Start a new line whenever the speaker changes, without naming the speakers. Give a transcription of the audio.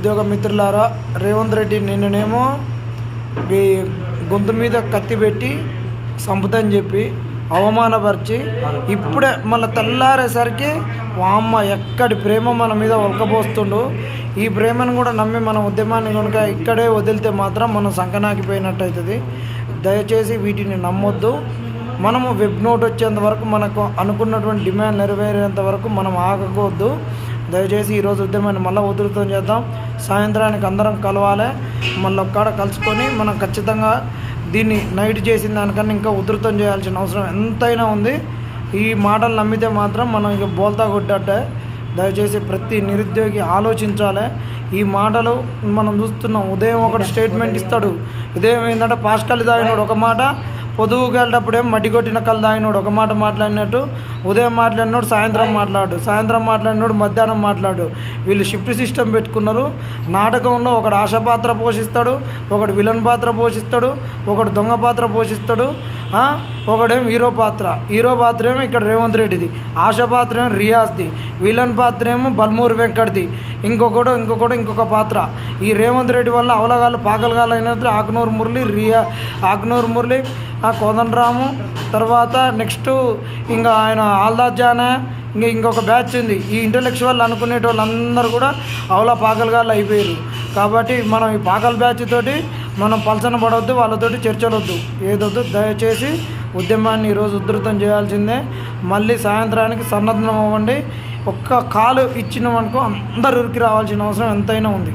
ఉద్యోగ మిత్రులారా రేవంత్ రెడ్డి నిన్ననేమో ఈ గొంతు మీద కత్తి పెట్టి సంపుతని చెప్పి అవమానపరిచి ఇప్పుడే మళ్ళీ తెల్లారేసరికి వామ్మ ఎక్కడి ప్రేమ మన మీద ఒలకబోస్తుండు ఈ ప్రేమను కూడా నమ్మి మన ఉద్యమాన్ని కనుక ఇక్కడే వదిలితే మాత్రం మనం సంకనాకిపోయినట్టు అవుతుంది దయచేసి వీటిని నమ్మొద్దు. మనము వెబ్ నోట్ వచ్చేంత వరకు మనకు అనుకున్నటువంటి డిమాండ్ నెరవేరేంత వరకు మనం ఆగకూడదు. దయచేసి ఈరోజు ఉద్యమాన్ని మళ్ళీ ఉధృతం చేద్దాం. సాయంత్రానికి అందరం కలవాలి. మళ్ళీ ఒక్కడ కలుసుకొని మనం ఖచ్చితంగా దీన్ని నైట్ చేసిన దానికన్నా ఇంకా ఉధృతం చేయాల్సిన అవసరం ఎంతైనా ఉంది. ఈ మాటలు నమ్మితే మాత్రం మనం ఇక బోల్తా కొట్టట్టే దయచేసి ప్రతి నిరుద్యోగి ఆలోచించాలి. ఈ మాటలు మనం చూస్తున్నాం. ఉదయం ఒకటి స్టేట్మెంట్ ఇస్తాడు. ఉదయం ఏంటంటే పాస్కల్ తాగినోడు ఒక మాట పొదువుకి వెళ్ళేటప్పుడేం మట్టి కొట్టిన కళ్ళు తాగినోడు. ఒక మాట మాట్లాడినట్టు ఉదయం మాట్లాడినోడు సాయంత్రం మాట్లాడు. సాయంత్రం మాట్లాడినోడు మధ్యాహ్నం మాట్లాడు. వీళ్ళు షిఫ్ట్ సిస్టమ్ పెట్టుకున్నారు. నాటకంలో ఒకడు ఆశ పాత్ర పోషిస్తాడు ఒకడు విలన్ పాత్ర పోషిస్తాడు ఒకడు దొంగ పాత్ర పోషిస్తాడు. ఆ, ఒకడేం హీరో పాత్ర. హీరో పాత్ర ఏమో ఇక్కడ రేవంత్ రెడ్డిది. ఆశ పాత్ర ఏమో రియాజ్ది. విలన్ పాత్ర ఏమో బల్మూరు వెంకట్ది. ఇంకొకడు ఇంకొకడు ఇంకొక పాత్ర. ఈ రేవంత్ రెడ్డి వల్ల అవలగాళ్ళు పాకలగాలు అయినట్లు ఆకునూరు మురళి రియా ఆకునూరు మురళి ఆ కోదండరాము. తర్వాత నెక్స్ట్ ఇంకా ఆయన ఆల్దాద్ జానా. ఇంకా ఇంకొక బ్యాచ్ ఉంది. ఈ ఇంటలెక్చువల్ అనుకునే వాళ్ళందరూ కూడా అవలా పాకలుగాళ్ళు అయిపోయారు కాబట్టి మనం ఈ పాకల బ్యాచ్ తోటి మనం పలసన పడవద్దు వాళ్ళతోటి చర్చలొద్దు. ఏదొద్దు దయచేసి ఉద్యమాన్ని ఈరోజు ఉధృతం చేయాల్సిందే. మళ్ళీ సాయంత్రానికి సన్నద్ధం అవ్వండి ఒక్క కాలు ఇచ్చినామనుకో అందరు ఉరికి రావాల్సిన అవసరం ఎంతైనా ఉంది.